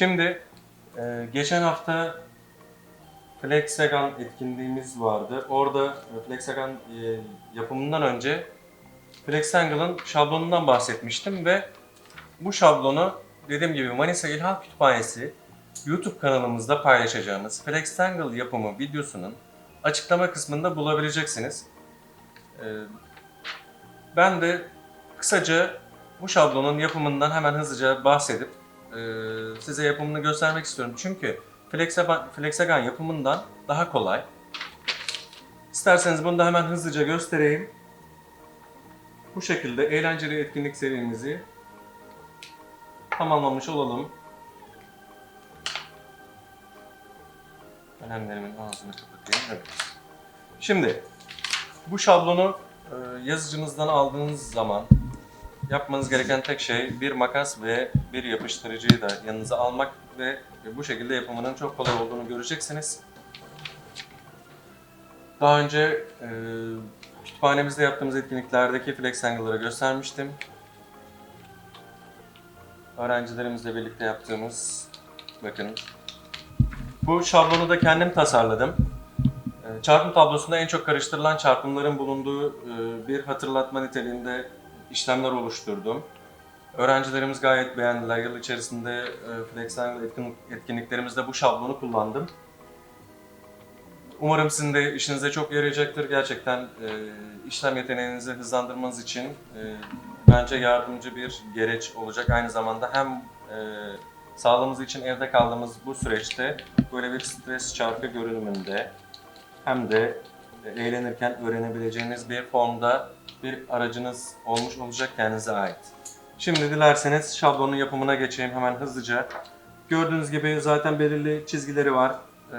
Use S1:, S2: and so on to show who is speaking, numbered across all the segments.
S1: Şimdi e, geçen hafta Flexagon etkinliğimiz vardı. Orada e, Flexagon e, yapımından önce Flexangle'ın şablonundan bahsetmiştim ve bu şablonu dediğim gibi Manisa İlham Kütüphanesi YouTube kanalımızda paylaşacağımız Flexangle yapımı videosunun açıklama kısmında bulabileceksiniz. E, ben de kısaca bu şablonun yapımından hemen hızlıca bahsedip e, size yapımını göstermek istiyorum. Çünkü Flexagon, Flexagon yapımından daha kolay. İsterseniz bunu da hemen hızlıca göstereyim. Bu şekilde eğlenceli etkinlik serimizi tamamlamış olalım. Kalemlerimin ağzını kapatayım. Evet. Şimdi bu şablonu e, yazıcınızdan aldığınız zaman yapmanız gereken tek şey bir makas ve bir yapıştırıcıyı da yanınıza almak ve bu şekilde yapımının çok kolay olduğunu göreceksiniz. Daha önce e, kütüphanemizde yaptığımız etkinliklerdeki Flexangle'ları göstermiştim. Öğrencilerimizle birlikte yaptığımız, bakın. Bu şablonu da kendim tasarladım. E, Çarpım tablosunda en çok karıştırılan çarpımların bulunduğu e, bir hatırlatma niteliğinde işlemler oluşturdum. Öğrencilerimiz gayet beğendiler. Yıl içerisinde e, Flexangle etkin- etkinliklerimizde bu şablonu kullandım. Umarım sizin de işinize çok yarayacaktır. Gerçekten e, işlem yeteneğinizi hızlandırmanız için e, bence yardımcı bir gereç olacak. Aynı zamanda hem sağlığımız için evde kaldığımız bu süreçte böyle bir stres çarkı görünümünde hem de eğlenirken öğrenebileceğiniz bir formda bir aracınız olmuş olacak kendinize ait. Şimdi dilerseniz şablonun yapımına geçeyim hemen hızlıca. Gördüğünüz gibi zaten belirli çizgileri var. Ee,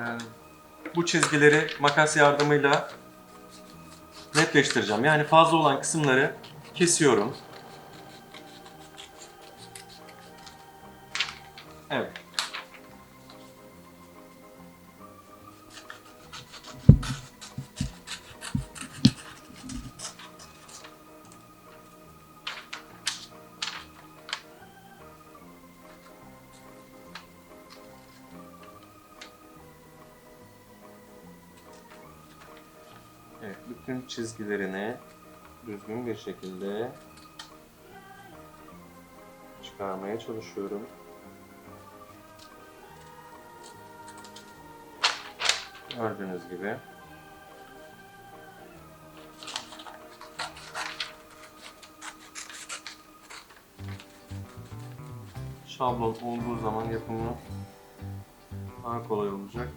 S1: bu çizgileri makas yardımıyla netleştireceğim. Yani fazla olan kısımları kesiyorum. Evet. Evet, bütün çizgilerini düzgün bir şekilde çıkarmaya çalışıyorum. Gördüğünüz gibi. Şablon olduğu zaman yapımı daha kolay olacak.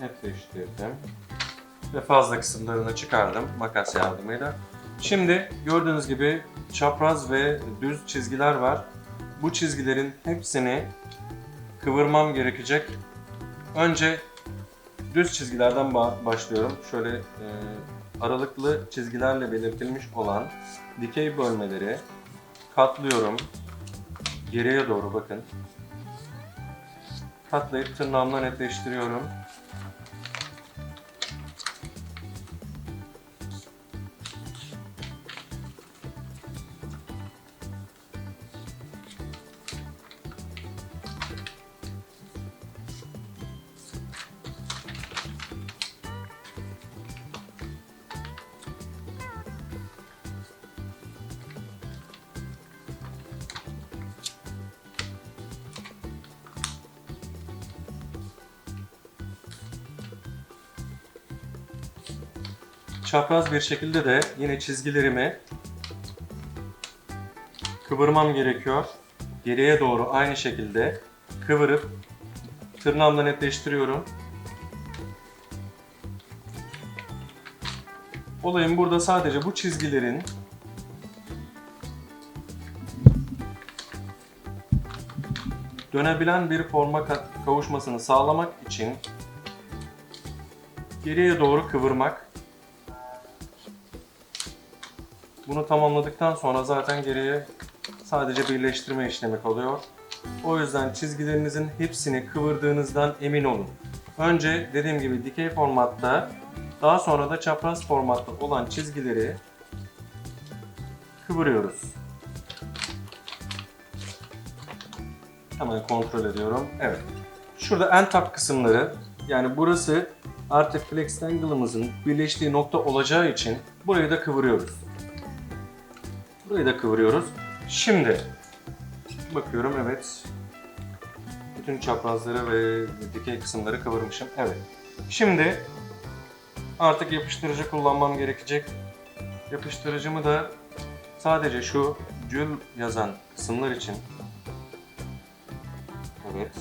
S1: Netleştirdim. Ve fazla kısımlarını çıkardım makas yardımıyla. Şimdi gördüğünüz gibi çapraz ve düz çizgiler var. Bu çizgilerin hepsini kıvırmam gerekecek. Önce düz çizgilerden ba- başlıyorum. Şöyle e, aralıklı çizgilerle belirtilmiş olan dikey bölmeleri katlıyorum. Geriye doğru bakın katlayıp tırnağımla netleştiriyorum. Çapraz bir şekilde de yine çizgilerimi kıvırmam gerekiyor. Geriye doğru aynı şekilde kıvırıp tırnağımla netleştiriyorum. Olayım burada sadece bu çizgilerin dönebilen bir forma ka- kavuşmasını sağlamak için geriye doğru kıvırmak Bunu tamamladıktan sonra zaten geriye sadece birleştirme işlemi kalıyor. O yüzden çizgilerinizin hepsini kıvırdığınızdan emin olun. Önce dediğim gibi dikey formatta, daha sonra da çapraz formatta olan çizgileri kıvırıyoruz. Hemen kontrol ediyorum. Evet. Şurada en top kısımları yani burası artık flextangle'ımızın birleştiği nokta olacağı için burayı da kıvırıyoruz. Burayı da kıvırıyoruz. Şimdi bakıyorum evet. Bütün çaprazları ve dikey kısımları kıvırmışım. Evet. Şimdi artık yapıştırıcı kullanmam gerekecek. Yapıştırıcımı da sadece şu Jül yazan kısımlar için Evet.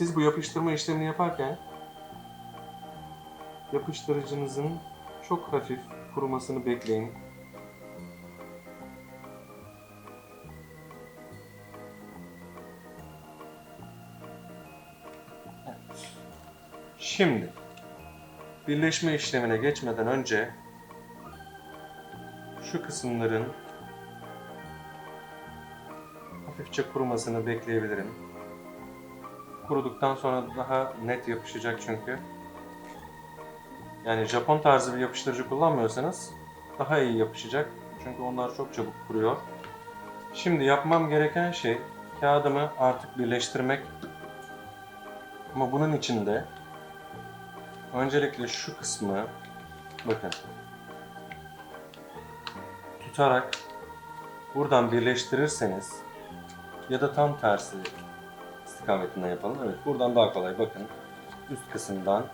S1: Siz bu yapıştırma işlemini yaparken yapıştırıcınızın çok hafif kurumasını bekleyin. Şimdi birleşme işlemine geçmeden önce şu kısımların hafifçe kurumasını bekleyebilirim. Kuruduktan sonra daha net yapışacak çünkü. Yani Japon tarzı bir yapıştırıcı kullanmıyorsanız daha iyi yapışacak. Çünkü onlar çok çabuk kuruyor. Şimdi yapmam gereken şey kağıdımı artık birleştirmek. Ama bunun için de öncelikle şu kısmı bakın tutarak buradan birleştirirseniz ya da tam tersi istikametinden yapalım. Evet buradan daha kolay bakın. Üst kısımdan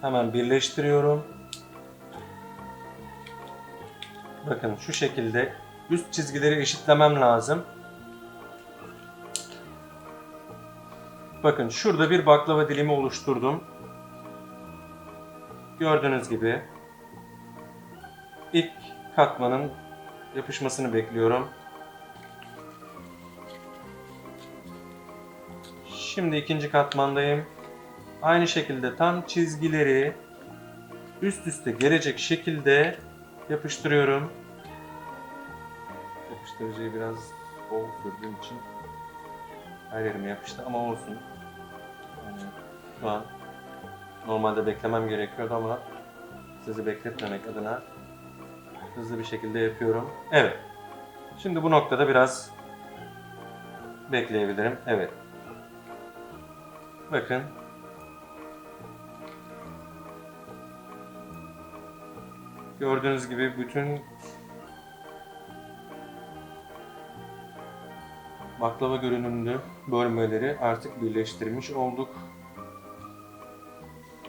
S1: hemen birleştiriyorum. Bakın şu şekilde üst çizgileri eşitlemem lazım. Bakın şurada bir baklava dilimi oluşturdum. Gördüğünüz gibi ilk katmanın yapışmasını bekliyorum. Şimdi ikinci katmandayım. Aynı şekilde tam çizgileri üst üste gelecek şekilde yapıştırıyorum. Yapıştırıcıyı biraz bol sürdüğüm için her yerime yapıştı ama olsun. Yani şu an normalde beklemem gerekiyordu ama sizi bekletmemek adına hızlı bir şekilde yapıyorum. Evet. Şimdi bu noktada biraz bekleyebilirim. Evet. Bakın. Gördüğünüz gibi bütün baklava görünümlü bölmeleri artık birleştirmiş olduk.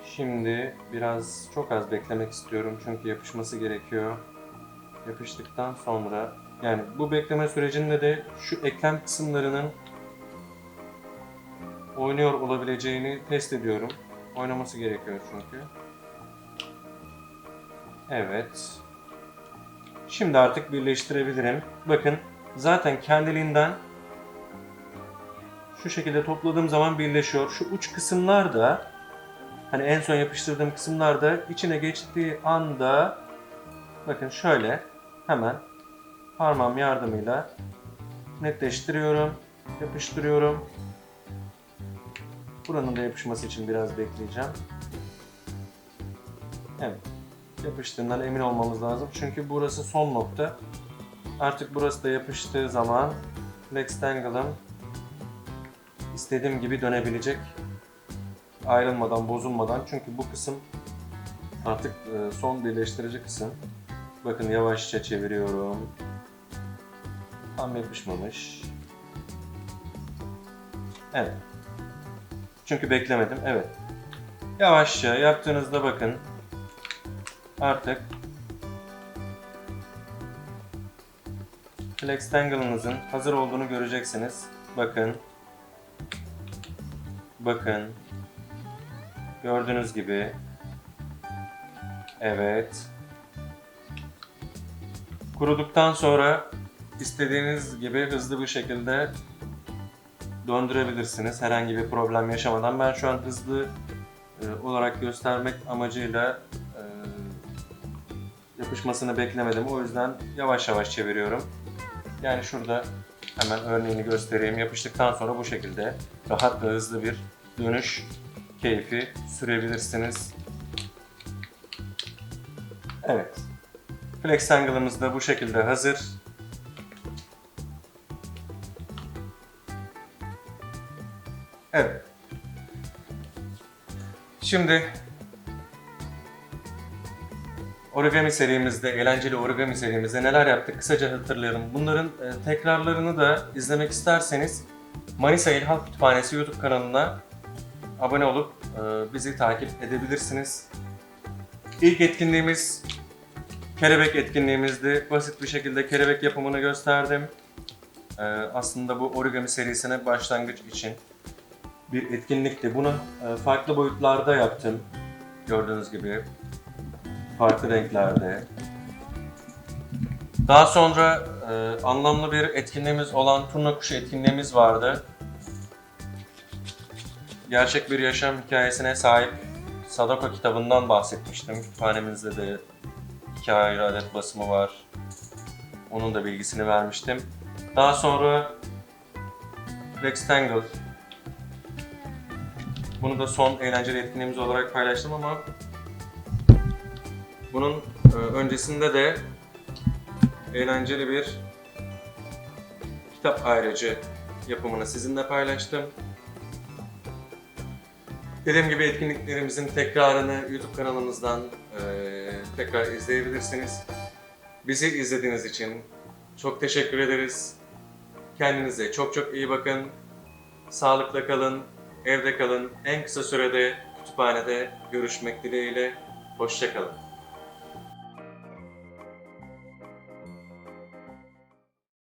S1: Şimdi biraz çok az beklemek istiyorum çünkü yapışması gerekiyor. Yapıştıktan sonra yani bu bekleme sürecinde de şu eklem kısımlarının oynuyor olabileceğini test ediyorum. Oynaması gerekiyor çünkü. Evet. Şimdi artık birleştirebilirim. Bakın zaten kendiliğinden şu şekilde topladığım zaman birleşiyor. Şu uç kısımlar da hani en son yapıştırdığım kısımlar da içine geçtiği anda bakın şöyle hemen parmağım yardımıyla netleştiriyorum, yapıştırıyorum. Buranın da yapışması için biraz bekleyeceğim. Evet. Yapıştığından emin olmamız lazım. Çünkü burası son nokta. Artık burası da yapıştığı zaman Flextangle'ım istediğim gibi dönebilecek. Ayrılmadan, bozulmadan. Çünkü bu kısım artık e, son birleştirici kısım. Bakın yavaşça çeviriyorum. Tam yapışmamış. Evet. Çünkü beklemedim. Evet. Yavaşça yaptığınızda bakın. Artık Flextangle'ınızın hazır olduğunu göreceksiniz. Bakın. Bakın. Gördüğünüz gibi. Evet. Kuruduktan sonra istediğiniz gibi hızlı bir şekilde döndürebilirsiniz herhangi bir problem yaşamadan. Ben şu an hızlı e, olarak göstermek amacıyla e, yapışmasını beklemedim. O yüzden yavaş yavaş çeviriyorum. Yani şurada hemen örneğini göstereyim. Yapıştıktan sonra bu şekilde rahat ve hızlı bir dönüş keyfi sürebilirsiniz. Evet. Flex angle'ımız da bu şekilde hazır. Şimdi origami serimizde, eğlenceli origami serimizde neler yaptık kısaca hatırlayalım. Bunların e, tekrarlarını da izlemek isterseniz Manisa İlham Kütüphanesi YouTube kanalına abone olup e, bizi takip edebilirsiniz. İlk etkinliğimiz kelebek etkinliğimizdi. Basit bir şekilde kelebek yapımını gösterdim. E, aslında bu origami serisine başlangıç için bir etkinlikti. Bunu e, farklı boyutlarda yaptım. Gördüğünüz gibi. Farklı renklerde. Daha sonra e, anlamlı bir etkinliğimiz olan turna kuşu etkinliğimiz vardı. Gerçek bir yaşam hikayesine sahip Sadako kitabından bahsetmiştim. Kütüphanemizde de iki ayrı adet basımı var. Onun da bilgisini vermiştim. Daha sonra Rectangle bunu da son eğlenceli etkinliğimiz olarak paylaştım ama bunun e, öncesinde de eğlenceli bir kitap ayrıcı yapımını sizinle paylaştım. Dediğim gibi etkinliklerimizin tekrarını YouTube kanalımızdan e, tekrar izleyebilirsiniz. Bizi izlediğiniz için çok teşekkür ederiz. Kendinize çok çok iyi bakın. Sağlıkla kalın, evde kalın. En kısa sürede kütüphanede görüşmek dileğiyle. Hoşçakalın.